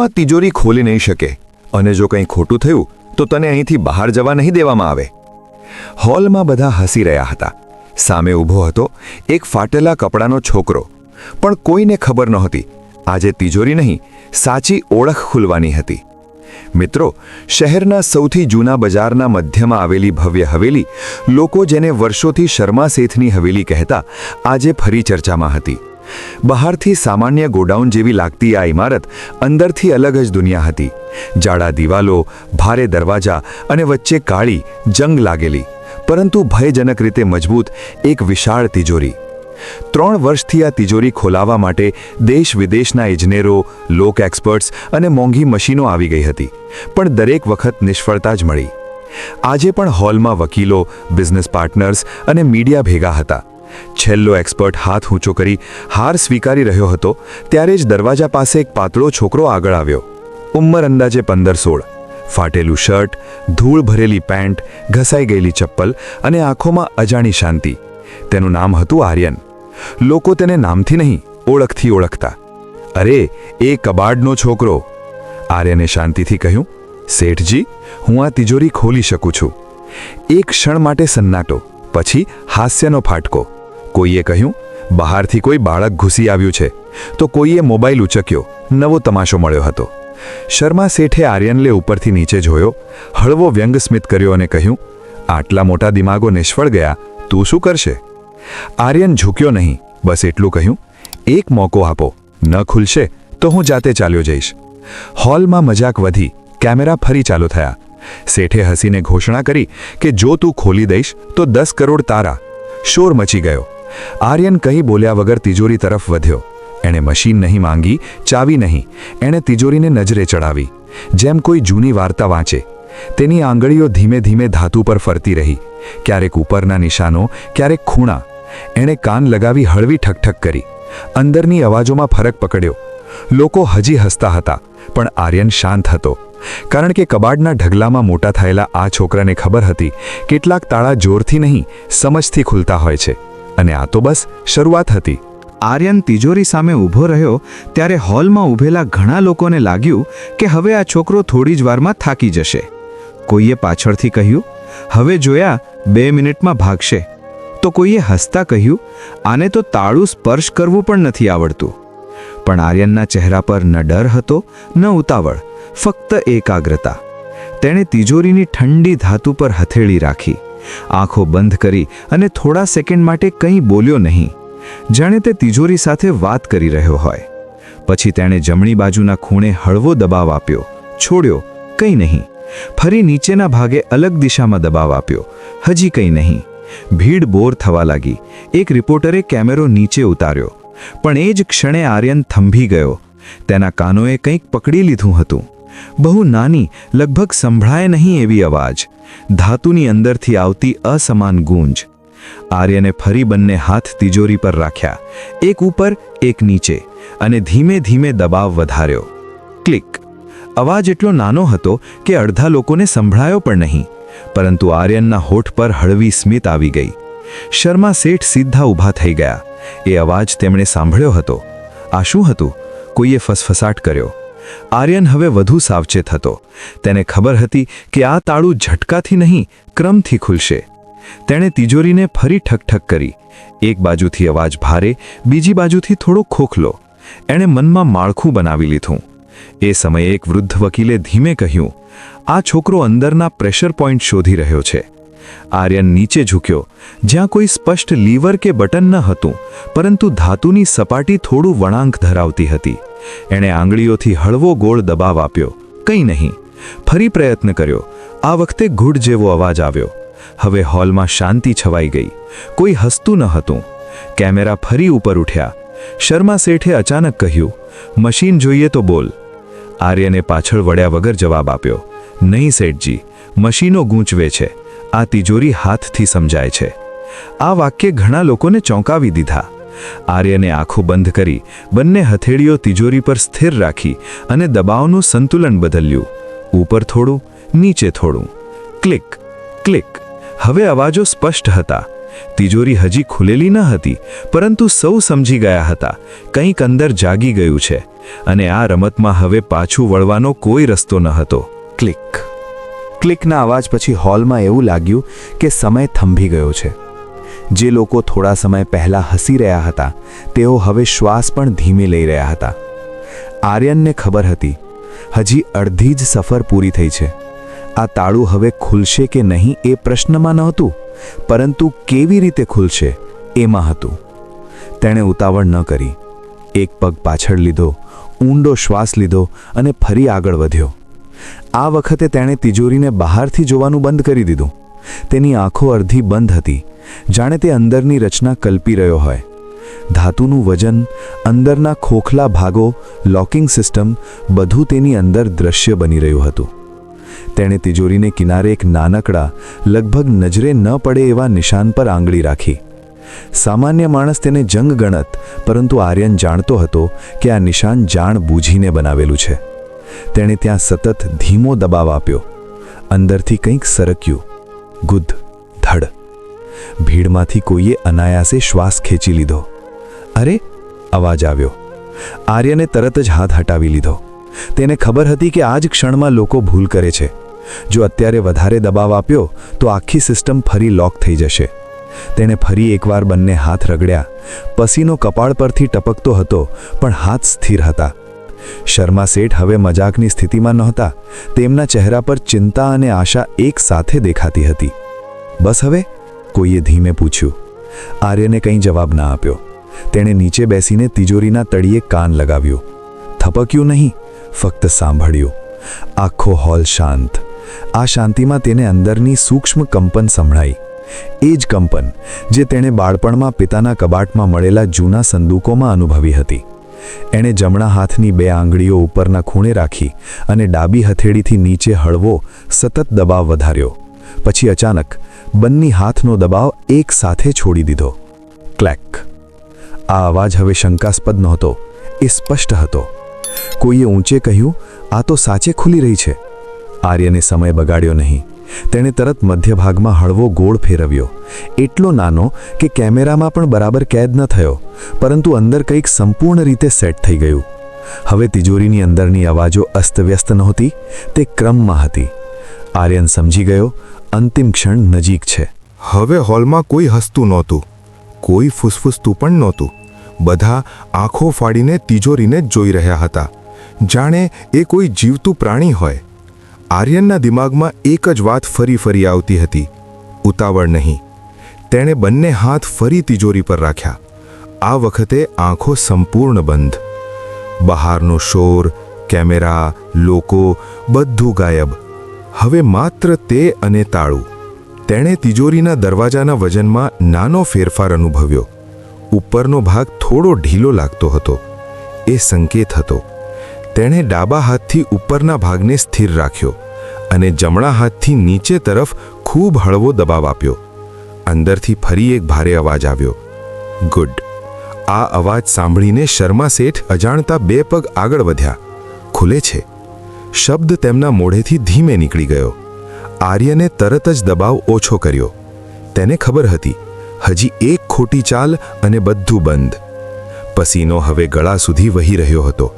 આ તિજોરી ખોલી નહીં શકે. અને જો કંઈ ખોટું થયું, તો તને અહીંથી બહાર જવા નહીં દેવામાં આવે. હોલમાં બધા હસી રહ્યા હતા. સામે ઊભો હતો એક ફાટેલા કપડાનો છોકરો. પણ કોઈને ખબર નહોતી. આજે તિજોરી નહીં, સાચી ઓળખ ખુલવાની હતી. મિત્રો, શહેરના સૌથી જૂના બજારના મધ્યમાં આવેલી ભવ્ય હવેલી લોકો જેને વર્ષોથી શર્મા શેઠની હવેલી કહેતા, આજે ફરી ચર્ચામાં હતી. બહારથી સામાન્ય ગોડાઉન જેવી લાગતી આ ઇમારત અંદરથી અલગ જ દુનિયા હતી. જાડા દિવાલો, ભારે દરવાજા અને વચ્ચે કાળી, જંગ લાગેલી, પરંતુ ભયજનક રીતે મજબૂત એક વિશાળ તિજોરી. ત્રણ વર્ષથી આ તિજોરી ખોલાવવા માટે દેશ વિદેશના ઇજનેરો, લોક એક્સપર્ટ્સ અને મોંઘી મશીનો આવી ગઈ હતી, પણ દરેક વખત નિષ્ફળતા જ મળી. આજે પણ હોલમાં વકીલો, બિઝનેસ પાર્ટનર્સ અને મીડિયા ભેગા હતા. છેલ્લો એક્સપર્ટ હાથ ઊંચો કરી હાર સ્વીકારી રહ્યો હતો, ત્યારે જ દરવાજા પાસે એક પાતળો છોકરો આગળ આવ્યો. ઉંમર અંદાજે પંદર સોળ. ફાટેલું શર્ટ, ધૂળ ભરેલી પેન્ટ, ઘસાઈ ગયેલી ચપ્પલ અને આંખોમાં અજાણી શાંતિ. તેનું નામ હતું આર્યન. લોકો તેને નામથી નહીં, ઓળખથી ઓળખતા. અરે, એ કબાડનો છોકરો. આર્યને શાંતિથી કહ્યું, શેઠજી, હું આ તિજોરી ખોલી શકું છું. એક ક્ષણ માટે સન્નાટો, પછી હાસ્યનો ફાટકો. કોઈએ કહ્યું, બહારથી કોઈ બાળક ઘૂસી આવ્યું છે. તો કોઈએ મોબાઈલ ઉચક્યો, નવો તમાશો મળ્યો હતો. શર્મા શેઠે આર્યનલે ઉપરથી નીચે જોયો, હળવો વ્યંગ સ્મિત કર્યો અને કહ્યું, આટલા મોટા દિમાગો નિષ્ફળ ગયા, તું શું કરશે? આર્યન ઝૂક્યો નહીં, બસ એટલું કહ્યું, એક મોકો આપો, ન ખુલશે તો હું જાતે ચાલ્યો જઈશ. હોલમાં મજાક વધી, કેમેરા ફરી ચાલુ થયા. શેઠે હસીને ઘોષણા કરી કે, જો તું ખોલી દઈશ તો દસ કરોડ તારા. શોર મચી ગયો. આર્યન કહી બોલ્યા વગર તિજોરી તરફ વધ્યો. એણે મશીન નહીં માંગી, ચાવી નહીં. એણે તિજોરીને નજરે ચડાવી જેમ કોઈ જૂની વાર્તા વાંચે. તેની આંગળીઓ ધીમે ધીમે ધાતુ પર ફરતી રહી. ક્યારેક ઉપરના નિશાનો, ક્યારેક ખૂણા. એણે કાન લગાવી હળવી ઠકઠક કરી. અંદરની અવાજોમાં ફરક પકડ્યો. લોકો હજી હસતા હતા, પણ આર્યન શાંત હતો. કારણ કે કબાડના ઢગલામાં મોટા થયેલા આ છોકરાને ખબર હતી, કેટલાક તાળા જોરથી નહીં, સમજથી ખુલતા હોય છે. અને આ તો બસ શરૂઆત હતી. આર્યન તિજોરી સામે ઊભો રહ્યો ત્યારે હોલમાં ઊભેલા ઘણા લોકોને લાગ્યું કે હવે આ છોકરો થોડી જ વારમાં થાકી જશે. કોઈએ પાછળથી કહ્યું, હવે જોયા, બે મિનિટમાં ભાગશે. તો કોઈએ હસતા કહ્યું, આને તો તાળું સ્પર્શ કરવું પણ નથી આવડતું. પણ આર્યનના ચહેરા પર ન ડર હતો, ન ઉતાવળ, ફક્ત એકાગ્રતા. તેણે તિજોરીની ઠંડી ધાતુ પર હથેળી રાખી. આંખો બંધ કરી અને થોડા સેકન્ડ માટે કંઈ બોલ્યો નહીં. જાણે તે તિજોરી સાથે વાત કરી રહ્યો હોય. પછી તેણે જમણી બાજુના ખૂણે હળવો દબાવ આપ્યો. છોડ્યો, કંઈ નહીં. ફરી નીચેના ભાગે અલગ દિશામાં દબાવ આપ્યો. હજી કંઈ નહીં. ભીડ બોર થવા લાગી. એક રિપોર્ટરે કેમેરો નીચે ઉતાર્યો. પણ એ જ ક્ષણે આર્યન થંભી ગયો. તેના કાનોએ કંઈક પકડી લીધું હતું. બહુ નાની, લગભગ સંભળાય નહીં એવી અવાજ. ધાતુની અંદરથી આવતી અસમાન ગૂંજ. આર્યને ફરી બંને હાથ તિજોરી પર રાખ્યા. એક ઉપર, એક નીચે. અને ધીમે ધીમે દબાવ વધાર્યો. ક્લિક. અવાજ એટલો નાનો હતો કે અડધા લોકોને સંભળાયો પણ નહીં. પરંતુ આર્યનના હોઠ પર હળવી સ્મિત આવી ગઈ. શર્મા શેઠ સીધા ઊભા થઈ ગયા. એ અવાજ તેમણે સાંભળ્યો હતો. આ શું હતું? કોઈએ ફસફસાટ કર્યો. આર્યન હવે વધુ સાવચેત હતો. તેને ખબર હતી કે આ તાળું ઝટકાથી નહીં, ક્રમથી ખુલશે. તેણે તિજોરીને ફરી ઠકઠક કરી. એક બાજુથી અવાજ ભારે, બીજી બાજુથી થોડો ખોખલો. એણે મનમાં માળખું બનાવી લીધું. એ સમયે એક વૃદ્ધ વકીલે ધીમે કહ્યું, આ છોકરો અંદરના પ્રેશર પોઈન્ટ શોધી રહ્યો છે. આર્યન નીચે ઝૂક્યો. જ્યાં કોઈ સ્પષ્ટ લીવર કે બટન ન હતું, પરંતુ ધાતુની સપાટી થોડું વળાંક ધરાવતી હતી. એણે આંગળીઓથી હળવો ગોળ દબાવ આપ્યો. કંઈ નહીં. ફરી પ્રયત્ન કર્યો. આ વખતે ઘૂડ જેવો અવાજ આવ્યો. હવે હોલમાં શાંતિ છવાઈ ગઈ. કોઈ હસતું ન હતું. કેમેરા ફરી ઉપર ઉઠ્યા. શર્મા શેઠે અચાનક કહ્યું, મશીન જોઈએ તો બોલ. આર્યને પાછળ વળ્યા વગર જવાબ આપ્યો, નહીં શેઠજી, મશીનો ગૂંચવે છે. આ તિજોરી હાથથી સમજાય છે. આ વાક્ય ઘણા લોકોને ચોંકાવી દીધા. આર્યને આંખો બંધ કરી બંને હથેળીઓ તિજોરી પર સ્થિર રાખી અને દબાવનું સંતુલન બદલ્યું. ઉપર થોડું, નીચે થોડું. Click click. હવે અવાજો સ્પષ્ટ હતા. તિજોરી હજી ખુલેલી ન હતી, પરંતુ સૌ સમજી ગયા હતા. કંઈક અંદર જાગી ગયું છે અને આ રમતમાં હવે પાછું વળવાનો કોઈ રસ્તો ન હતો. ક્લિક. ક્લિકના અવાજ પછી હોલમાં એવું લાગ્યું કે સમય થંભી ગયો છે. જે લોકો થોડા સમય પહેલાં હસી રહ્યા હતા, તેઓ હવે શ્વાસ પણ ધીમે લઈ રહ્યા હતા. આર્યનને ખબર હતી, હજી અડધી જ સફર પૂરી થઈ છે. આ તાળું હવે ખુલશે કે નહીં એ પ્રશ્નમાં નહોતું, પરંતુ કેવી રીતે ખુલશે એમાં હતું. તેણે ઉતાવળ ન કરી. એક પગ પાછળ લીધો, ઊંડો શ્વાસ લીધો અને ફરી આગળ વધ્યો. આ વખતે તેણે તિજોરીને બહારથી જોવાનું બંધ કરી દીધું. તેની આંખો અડધી બંધ હતી. જાણે તે અંદરની રચના કલ્પી રહ્યો હોય. ધાતુનું વજન, અંદરના ખોખલા ભાગો લોકિંગ સિસ્ટમ બધું તેની અંદર દ્રશ્ય બની રહ્યું હતું. તેણે તિજોરીને કિનારે એક નાનકડા, લગભગ નજરે ન પડે એવા નિશાન પર આંગળી રાખી. સામાન્ય માણસ તેને જંગ ગણત, પરંતુ આર્યન જાણતો હતો કે આ નિશાન જાણ બૂઝીને બનાવેલું છે. તેણે ત્યાં સતત ધીમો દબાવ આપ્યો. અંદરથી કંઈક સરક્યું. ગુદ, ધડ. ભીડમાંથી કોઈએ અનાયાસે શ્વાસ ખેંચી લીધો. અરે, અવાજ આવ્યો. આર્યને તરત જ હાથ હટાવી લીધો. તેને ખબર હતી કે આ જ ક્ષણમાં લોકો ભૂલ કરે છે. જો અત્યારે વધારે દબાવ આપ્યો, તો આખી સિસ્ટમ ફરી લોક થઈ જશે. તેણે ફરી એકવાર બંને હાથ રગડ્યા. પસીનો કપાળ પરથી ટપકતો હતો, પણ હાથ સ્થિર હતા. શર્મા શેઠ હવે મજાકની સ્થિતિમાં નહોતા. તેમના ચહેરા પર ચિંતા અને આશા એક સાથે દેખાતી હતી. બસ હવે કોઈએ ધીમે પૂછ્યું. આર્યને કંઈ જવાબ ના આપ્યો. તેણે નીચે બેસીને તિજોરીના તળિયે કાન લગાવ્યું. થપક્યું નહીં, ફક્ત સાંભળ્યું. આખો હોલ શાંત. આ શાંતિમાં તેને અંદરની સૂક્ષ્મ કંપન સંભળાઈ. એ જ કંપન, જે તેણે બાળપણમાં પિતાના કબાટમાં મળેલા જૂના સંદૂકોમાં અનુભવી હતી. એણે જમણા હાથની બે આંગળીઓ ઉપરના ખૂણે રાખી અને ડાબી હથેળીથી નીચે હળવો, સતત દબાવ વધાર્યો. પછી અચાનક બંને હાથનો દબાવ એક સાથે છોડી દીધો. ક્લેક. આ અવાજ હવે શંકાસ્પદ નહોતો, એ સ્પષ્ટ હતો. કોઈએ ઊંચે કહ્યું, આ તો સાચે ખુલી રહી છે. આર્યને સમય બગાડ્યો નહીં. તેણે તરત મધ્ય ભાગમાં હળવો ગોળ ફેરવ્યો. એટલો નાનો કે કેમેરામાં પણ બરાબર કેદ ન થયો, પરંતુ અંદર કંઈક સંપૂર્ણ રીતે સેટ થઈ ગયું. હવે તિજોરીની અંદરની અવાજો અસ્તવ્યસ્ત નહોતી, તે ક્રમમાં હતી. આર્યન સમજી ગયો, અંતિમ ક્ષણ નજીક છે. હવે હોલમાં કોઈ હસતું નહોતું, કોઈ ફૂસફૂસતું પણ નહોતું. બધા આંખો ફાડીને તિજોરીને જોઈ રહ્યા હતા. જાણે એ કોઈ જીવતું પ્રાણી હોય. આર્યનના દિમાગમાં એક જ વાત ફરી ફરી આવતી હતી. ઉતાવળ નહીં. તેણે બંને હાથ ફરી તિજોરી પર રાખ્યા. આ વખતે આંખો સંપૂર્ણ બંધ. બહારનો શોર, કેમેરા, લોકો, બધું ગાયબ. હવે માત્ર તે અને તાળું. તેણે તિજોરીના દરવાજાના વજનમાં નાનો ફેરફાર અનુભવ્યો. ઉપરનો ભાગ થોડો ઢીલો લાગતો હતો. એ સંકેત હતો. તેણે ડાબા હાથથી ઉપરના ભાગને સ્થિર રાખ્યો અને જમણા હાથથી નીચે તરફ ખૂબ હળવો દબાવ આપ્યો. અંદરથી ફરી એક ભારે અવાજ આવ્યો. ગુડ. આ અવાજ સાંભળીને શર્મા શેઠ અજાણતા બે પગ આગળ વધ્યા. ખુલે છે. શબ્દ તેમના મોઢેથી ધીમે નીકળી ગયો. આર્યને તરત જ દબાવ ઓછો કર્યો. તેને ખબર હતી, હજી એક ખોટી ચાલ અને બધું બંધ. પસીનો હવે ગળા સુધી વહી રહ્યો હતો.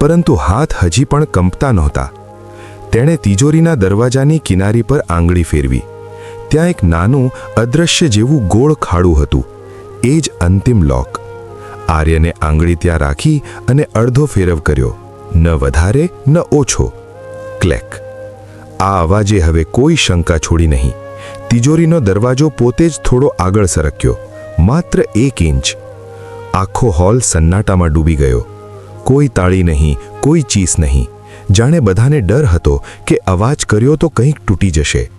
પરંતુ હાથ હજી પણ કંપતા નહોતા. તેણે તિજોરીના દરવાજાની કિનારી પર આંગળી ફેરવી. ત્યાં એક નાનું અદૃશ્ય જેવું ગોળ ખાડું હતું. એ જ અંતિમ લોક. આર્યને આંગળી ત્યાં રાખી અને અડધો ફેરવ કર્યો. ન વધારે, ન ઓછો. ક્લેક. આ અવાજે હવે કોઈ શંકા છોડી નહીં. તિજોરીનો દરવાજો પોતે જ થોડો આગળ સરક્યો. માત્ર એક ઇંચ. આખો હોલ સન્નાટામાં ડૂબી ગયો. કોઈ તાળી નહીં, કોઈ ચીસ નહીં. જાણે બધાને ડર હતો કે અવાજ કર્યો તો કંઈક તૂટી જશે.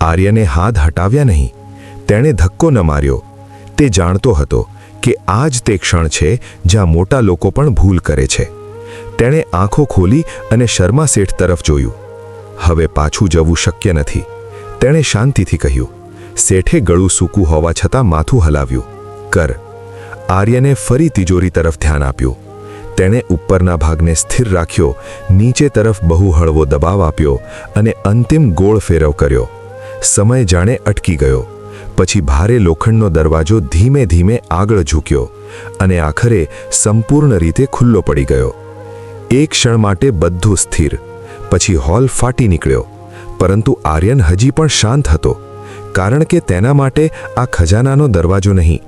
આર્યને હાથ હટાવ્યા નહીં. તેણે ધક્કો ન માર્યો. તે જાણતો હતો કે આ જ તે ક્ષણ છે જ્યાં મોટા લોકો પણ ભૂલ કરે છે. તેણે આંખો ખોલી અને શર્મા શેઠ તરફ જોયું. હવે પાછું જવું શક્ય નથી. તેણે શાંતિથી કહ્યું. શેઠે ગળું સૂકું હોવા છતાં માથું હલાવ્યું. કર. આર્યને ફરી તિજોરી તરફ ધ્યાન આપ્યું. તેણે ઉપરના ભાગને સ્થિર રાખ્યો, નીચે તરફ બહુ હળવો દબાવ આપ્યો અને અંતિમ ગોળ ફેરવ કર્યો. સમય જાણે અટકી ગયો. પછી ભારે લોખંડનો દરવાજો ધીમે ધીમે આગળ ઝૂક્યો અને આખરે સંપૂર્ણ રીતે ખુલ્લો પડી ગયો. એક ક્ષણ માટે બધું સ્થિર. પછી હોલ ફાટી નીકળ્યો. પરંતુ આર્યન હજી પણ શાંત હતો, કારણ કે તેના માટે આ ખજાનાનો દરવાજો નહીં,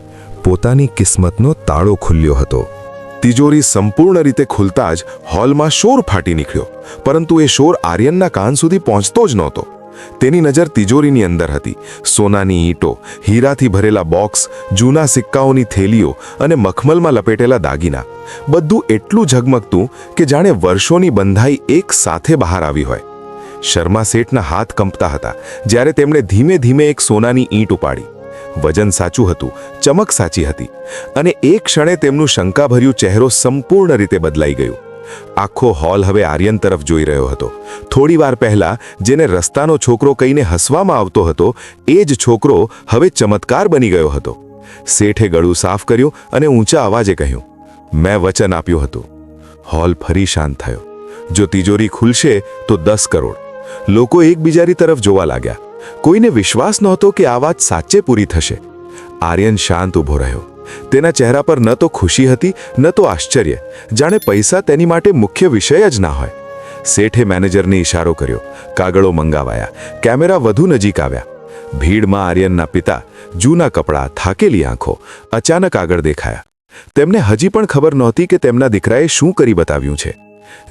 પોતાની કિસ્મતનો તાળો ખુલ્યો હતો. તિજોરી સંપૂર્ણ રીતે ખુલતા જ હોલમાં શોર ફાટી નીકળ્યો. પરંતુ એ શોર આર્યનના કાન સુધી પહોંચતો જ નહોતો. તેની નજર તિજોરીની અંદર હતી. સોનાની ઈંટો, હીરાથી ભરેલા બોક્સ, જૂના સિક્કાઓની થેલીઓ અને મખમલમાં લપેટેલા દાગીના. બધું એટલું ઝગમગતું કે જાણે વર્ષોની બંધાઈ એક સાથે બહાર આવી હોય. શર્મા શેઠના હાથ કંપતા હતા, જ્યારે તેમણે ધીમે ધીમે એક સોનાની ઈંટ ઉપાડી. વજન સાચું હતું, ચમક સાચી હતી અને એક ક્ષણે તેમનું શંકાભર્યું ચહેરો સંપૂર્ણ રીતે બદલાઈ ગયું. આખો હોલ હવે આર્યન તરફ જોઈ રહ્યો હતો. થોડી વાર પહેલા જેને રસ્તાનો છોકરો કહીને હસવામાં આવતો હતો, એ જ છોકરો હવે ચમત્કાર બની ગયો હતો. શેઠે ગળું સાફ કર્યું અને ઊંચા અવાજે કહ્યું, મેં વચન આપ્યું હતું. હોલ ફરી શાંત થયો. જો તિજોરી ખુલશે તો દસ કરોડ. લોકો એકબીજાની તરફ જોવા લાગ્યા. કોઈને વિશ્વાસ નહોતો કે આ વાત સાચે પૂરી થશે. આર્યન શાંત ઊભો રહ્યો. તેના ચહેરા પર ન તો ખુશી હતી, ન તો આશ્ચર્ય. જાણે પૈસા તેની માટે મુખ્ય વિષય જ ના હોય. શેઠે મેનેજરને ઇશારો કર્યો. કાગળો મંગાવાયા. કેમેરા વધુ નજીક આવ્યા. ભીડમાં આર્યનના પિતા જૂના કપડાં, થાકેલી આંખો, અચાનક આગળ દેખાયા. તેમને હજી પણ ખબર નહોતી કે તેમના દીકરાએ શું કરી બતાવ્યું છે.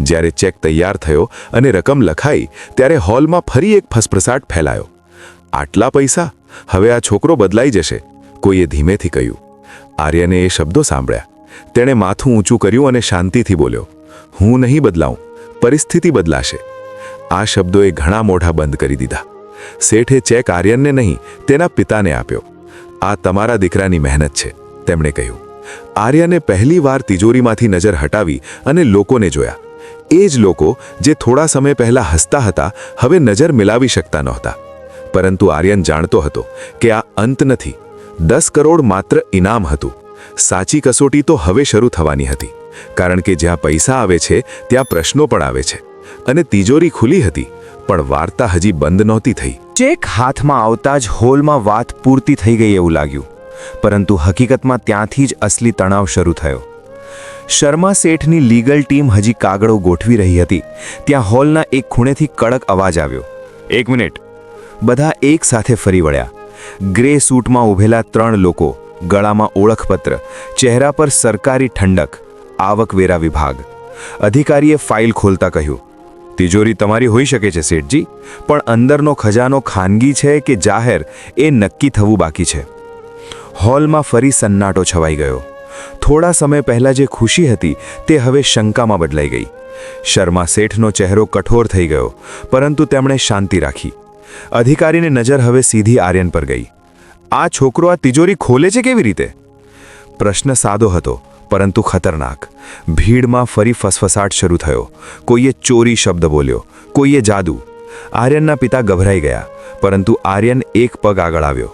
જ્યારે ચેક તૈયાર થયો અને રકમ લખાઈ, ત્યારે હોલમાં ફરી એક ફસફસાટ ફેલાયો. આટલા પૈસા? હવે આ છોકરો બદલાઈ જશે, કોઈએ ધીમેથી કહ્યું. આર્યને એ શબ્દો સાંભળ્યા. તેણે માથું ઊંચું કર્યું અને શાંતિથી બોલ્યો, હું નહીં બદલાઉં, પરિસ્થિતિ બદલાશે. આ શબ્દોએ ઘણા મોઢા બંધ કરી દીધા. શેઠે ચેક આર્યનને નહીં, તેના પિતાને આપ્યો. આ તમારા દીકરાની મહેનત છે, તેમણે કહ્યું. આર્યને પહેલીવાર તિજોરીમાંથી નજર હટાવી અને લોકોને જોયા. એ જ લોકો, જે થોડા સમય પહેલા હસતા હતા, હવે નજર મિલાવી શકતા નહોતા. પરંતુ આર્યન જાણતો હતો કે આ અંત નથી. દસ કરોડ માત્ર ઇનામ હતું. સાચી કસોટી તો હવે શરૂ થવાની હતી કારણ કે જ્યાં પૈસા આવે છે ત્યાં પ્રશ્નો પણ આવે છે. અને તિજોરી ખુલી હતી પણ વાર્તા હજી બંધ નહોતી થઈ. ચેક હાથમાં આવતા જ હોલમાં વાત પૂરતી થઈ ગઈ એવું લાગ્યું. પરંતુ હકીકતમાં ત્યાંથી જ અસલી તણાવ શરૂ થયો. શર્મા શેઠની લીગલ ટીમ હજી કાગળો ગોઠવી રહી હતી. ત્યાં હોલના એક ખૂણેથી કડક અવાજ આવ્યો. એક મિનિટ. બધા એક સાથે ફરી વળ્યા. ગ્રે સૂટમાં ઊભેલા ત્રણ લોકો, ગળામાં ઓળખપત્ર, ચહેરા પર સરકારી ઠંડક આવકવેરા વિભાગ. અધિકારીએ ફાઇલ ખોલતા કહ્યું, તિજોરી તમારી હોઈ શકે છે, શેઠજી, પણ અંદરનો ખજાનો ખાનગી છે કે જાહેર એ નક્કી થવું બાકી છે. હોલમાં ફરી સન્નાટો છવાઈ ગયો. થોડા સમય પહેલા જે ખુશી હતી તે હવે શંકામાં બદલાઈ ગઈ. શર્મા શેઠનો ચહેરો કઠોર થઈ ગયો, પરંતુ તેમણે શાંતિ રાખી. અધિકારીને નજર હવે સીધી આર્યન પર ગઈ. આ છોકરો આ તિજોરી ખોલે છે કેવી રીતે? પ્રશ્ન સાદો હતો, પરંતુ ખતરનાક. ભીડમાં ફરી ફસફસાટ શરૂ થયો. કોઈએ ચોરી શબ્દ બોલ્યો, કોઈએ જાદુ. આર્યનના પિતા ગભરાઈ ગયા, પરંતુ આર્યન એક પગ આગળ આવ્યો.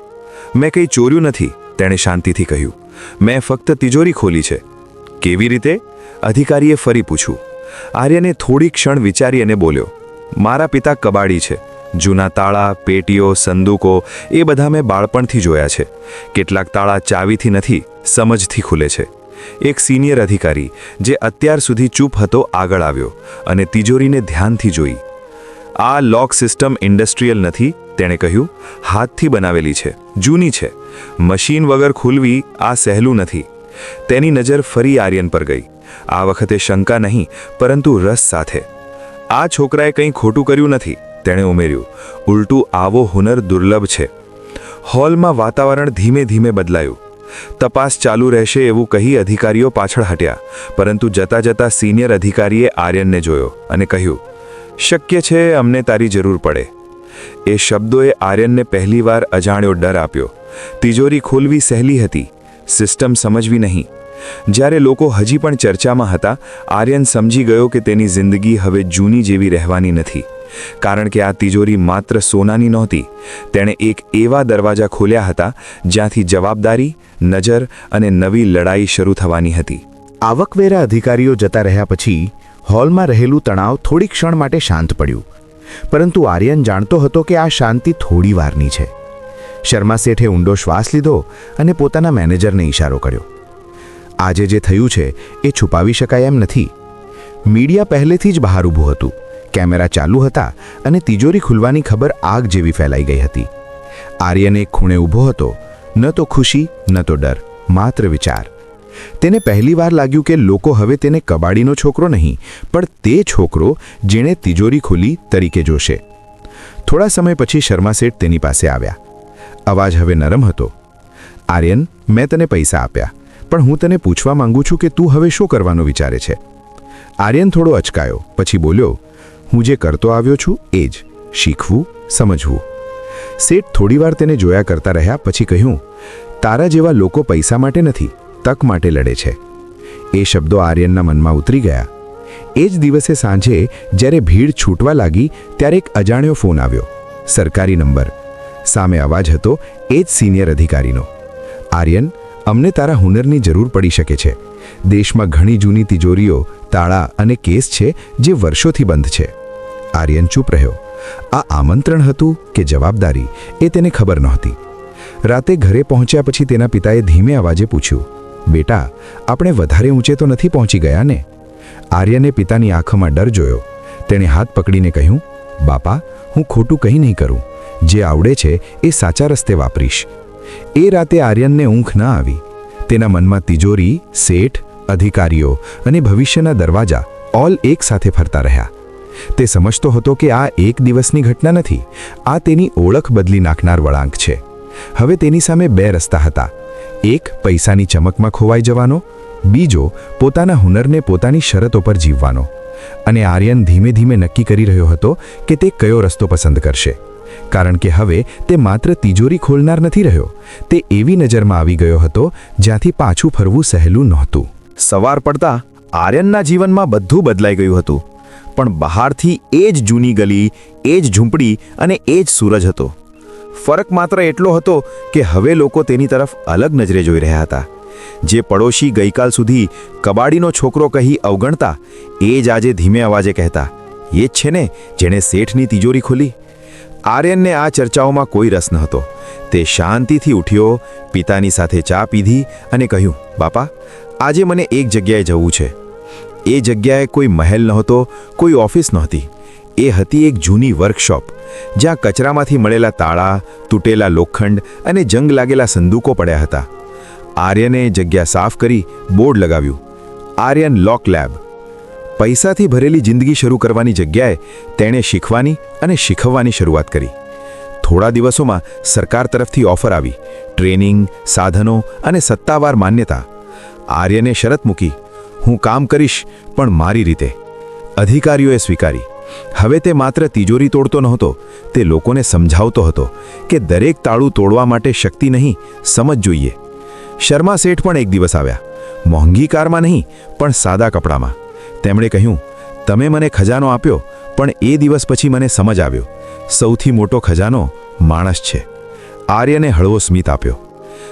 મેં કંઈ ચોર્યું નથી, તેણે શાંતિથી કહ્યું. મેં ફક્ત તિજોરી ખોલી છે. કેવી રીતે? અધિકારીએ ફરી પૂછ્યું. આર્યને થોડી ક્ષણ વિચારી અને બોલ્યો. મારા પિતા કબાડી છે. જૂના તાળા, પેટીઓ, સંદૂકો એ બધા મેં બાળપણથી જોયા છે. કેટલાક તાળા ચાવીથી નથી, સમજથી ખુલે છે. એક સિનિયર અધિકારી જે અત્યાર સુધી ચૂપ હતો આગળ આવ્યો અને તિજોરીને ધ્યાનથી જોઈ. આ લોક સિસ્ટમ ઇન્ડસ્ટ્રીયલ નથી, તેણે કહ્યું. હાથથી બનાવેલી છે, જૂની છે. મશીન વગર ખુલવી આ સહેલું નથી. તેની નજર ફરી આર્યન પર ગઈ. આ વખતે શંકા નહીં, પરંતુ રસ સાથે. આ છોકરાએ કંઈ ખોટું કર્યું નથી. તેણે ઉમેર્યું, ઉલટું આવો હુનર દુર્લભ છે. હોલમાં વાતાવરણ ધીમે ધીમે બદલાયું. તપાસ ચાલુ રહેશે એવું કહી અધિકારીઓ પાછળ હટ્યા, પરંતુ જતા જતા સિનિયર અધિકારીએ આર્યનને જોયો અને કહ્યું, શક્ય છે અમને તારી જરૂર પડે. એ શબ્દોએ આર્યનને પહેલીવાર અજાણ્યો ડર આપ્યો. તિજોરી ખોલવી સહેલી હતી, સિસ્ટમ સમજવી નહીં. જ્યારે લોકો હજી પણ ચર્ચામાં હતા, આર્યન સમજી ગયો કે તેની જિંદગી હવે જૂની જેવી રહેવાની નથી. કારણ કે આ તિજોરી માત્ર સોનાની નહોતી. તેણે એક એવા દરવાજા ખોલ્યા હતા જ્યાંથી જવાબદારી, નજર અને નવી લડાઈ શરૂ થવાની હતી. આવકવેરા અધિકારીઓ જતા રહ્યા પછી હોલમાં રહેલું તણાવ થોડી ક્ષણ માટે શાંત પડ્યું. પરંતુ આર્યન જાણતો હતો કે આ શાંતિ થોડી વારની છે. શર્મા શેઠે ઊંડો શ્વાસ લીધો અને પોતાના મેનેજરને ઇશારો કર્યો. આજે જે થયું છે એ છુપાવી શકાય એમ નથી. મીડિયા પહેલેથી જ બહાર ઊભું હતું. કેમેરા ચાલુ હતા અને તિજોરી ખુલવાની ખબર આગ જેવી ફેલાઈ ગઈ હતી. આર્યન ખૂણે ઊભો હતો, ન તો ખુશી, ન તો ડર, માત્ર વિચાર. તેને પહેલીવાર લાગ્યું કે લોકો હવે તેને કબાડીનો છોકરો નહીં, પણ તે છોકરો જેણે તિજોરી ખોલી તરીકે જોશે. થોડા સમય પછી શર્મા શેઠ તેની પાસે આવ્યા. અવાજ હવે નરમ હતો. આર્યન, મેં તને પૈસા આપ્યા, પણ હું તને પૂછવા માંગુ છું કે તું હવે શું કરવાનું વિચારે છે? આર્યન થોડો અચકાયો, પછી બોલ્યો હું જે કરતો આવ્યો છું એ જ, શીખવું, સમજવું. શેઠ થોડીવાર તેને જોયા કરતા રહ્યા, પછી કહ્યું, તારા જેવા લોકો પૈસા માટે નથી, તક માટે લડે છે. એ શબ્દો આર્યનના મનમાં ઉતરી ગયા. એ જ દિવસે સાંજે, જ્યારે ભીડ છૂટવા લાગી, ત્યારે એક અજાણ્યો ફોન આવ્યો, સરકારી નંબર. સામે અવાજ હતો, એ જ સિનિયર અધિકારીનો. આર્યન, અમને તારા હુનરની જરૂર પડી શકે છે. દેશમાં ઘણી જૂની તિજોરીઓ, તાળા અને કેસ છે જે વર્ષોથી બંધ છે. આર્યન ચૂપ રહ્યો. આ આમંત્રણ હતું કે જવાબદારી એ તેને ખબર નહોતી. રાતે ઘરે પહોંચ્યા પછી તેના પિતાએ ધીમે અવાજે પૂછ્યું, બેટા, આપણે વધારે ઊંચે તો નથી પહોંચી ગયા ને? આર્યને પિતાની આંખોમાં ડર જોયો. તેણે હાથ પકડીને કહ્યું, બાપા, હું ખોટું કંઈ નહીં કરું. જે આવડે છે એ સાચા રસ્તે વાપરીશ. એ રાતે આર્યનને ઊંઘ ન આવી. તેના મનમાં તિજોરી, શેઠ, અધિકારીઓ અને ભવિષ્યના દરવાજા ઓલ એક સાથે ફરતા રહ્યા. તે સમજતો હતો કે આ એક દિવસની ઘટના નથી, આ તેની ઓળખ બદલી નાખનાર વળાંક છે. હવે તેની સામે બે રસ્તા હતા. એક, પૈસાની ચમકમાં ખોવાઈ જવાનો, બીજો, પોતાના હુનરને પોતાની શરતો પર જીવવાનો. અને આર્યન ધીમે ધીમે નક્કી કરી રહ્યો હતો કે તે કયો રસ્તો પસંદ કરશે. કારણ કે હવે તે માત્ર તિજોરી ખોલનાર નથી રહ્યો. તે એવી નજરમાં આવી ગયો હતો, જ્યાંથી પાછું ફરવું સહેલું નહોતું. સવાર પડતા આર્યનના જીવનમાં બધું બદલાઈ ગયું હતું. પણ બહારથી એ જ જૂની ગલી, એ જ ઝૂંપડી અને એ જ સૂરજ હતો. ફરક માત્ર એટલો હતો કે હવે લોકો તેની તરફ અલગ નજરે જોઈ રહ્યા હતા. જે પડોશી ગઈકાલ સુધી કબાડીનો છોકરો કહી અવગણતા, એ જ આજે ધીમે અવાજે કહેતા એ જ છે ને જેણે શેઠની તિજોરી ખોલી? આર્યનને આ ચર્ચાઓમાં કોઈ રસ ન હતો તે શાંતિથી ઉઠ્યો, પિતાની સાથે ચા પીધી અને કહ્યું, બાપા, આજે મને એક જગ્યાએ જવું છે. એ જગ્યાએ કોઈ મહેલ નહોતો, કોઈ ઓફિસ નહોતી. એ હતી એક જૂની વર્કશોપ, જ્યાં કચરામાંથી મળેલા તાળા, તૂટેલા લોખંડ અને જંગ લાગેલા સંદૂકો પડ્યા હતા. આર્યને જગ્યા સાફ કરી બોર્ડ લગાવ્યું. આર્યન લોક લેબ પૈસાથી ભરેલી જિંદગી શરૂ કરવાની જગ્યાએ તેણે શીખવાની અને શીખવવાની શરૂઆત કરી. થોડા દિવસોમાં સરકાર તરફથી ઓફર આવી. ટ્રેનિંગ, સાધનો અને સત્તાવાર માન્યતા. આર્યને શરત મૂકી, હું કામ કરીશ, પણ મારી રીતે. અધિકારીઓએ સ્વીકારી. હવે તે માત્ર તિજોરી તોડતો નહોતો, તે લોકોને સમજાવતો હતો કે દરેક તાળું તોડવા માટે શક્તિ નહીં, સમજ જોઈએ. શર્મા શેઠ પણ એક દિવસ આવ્યા. મોંઘી કારમાં નહીં, પણ સાદા કપડામાં. તેમણે કહ્યું, તમે મને ખજાનો આપ્યો, પણ એ દિવસ પછી મને સમજ આવ્યો. સૌથી મોટો ખજાનો માણસ છે. આર્યને હળવો સ્મિત આપ્યો.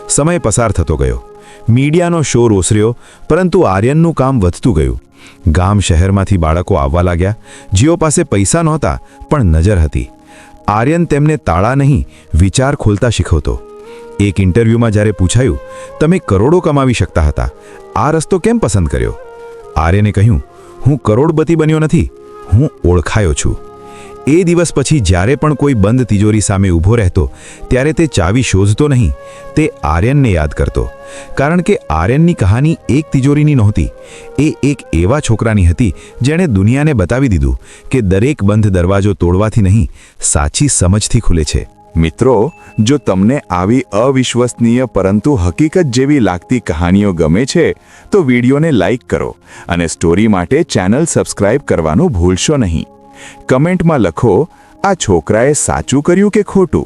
સમય પસાર થતો ગયો. મીડિયાનો શોર ઓસર્યો, પરંતુ આર્યનનું કામ વધતું ગયું. ગામ શહેરમાંથી બાળકો આવવા લાગ્યા. જેઓ પાસે પૈસા નહોતા, પણ નજર હતી. આર્યન તેમને તાળા નહીં, વિચાર ખોલતા શીખવતો. એક ઇન્ટરવ્યૂમાં જ્યારે પૂછાયું, તમે કરોડો કમાવી શકતા હતા, આ રસ્તો કેમ પસંદ કર્યો? આર્યને કહ્યું હું કરોડપતિ બન્યો નથી, હું ઓળખાયો છું. એ દિવસ પછી જ્યારે પણ કોઈ બંધ તિજોરી સામે ઊભો રહેતો, ત્યારે તે ચાવી શોધતો નહીં, તે આર્યનને યાદ કરતો. કારણ કે આર્યનની કહાની એક તિજોરીની નહોતી, એ એક એવા છોકરાની હતી જેણે દુનિયાને બતાવી દીધું કે દરેક બંધ દરવાજો તોડવાથી નહીં, સાચી સમજથી ખુલે છે. મિત્રો, જો તમને આવી અવિશ્વસનીય પરંતુ હકીકત જેવી લાગતી કહાનીઓ ગમે છે, તો વિડીયોને લાઇક કરો અને સ્ટોરી માટે ચેનલ સબસ્ક્રાઇબ કરવાનું ભૂલશો નહીં. કમેન્ટમાં લખો, આ છોકરાએ સાચું કર્યું કે ખોટું?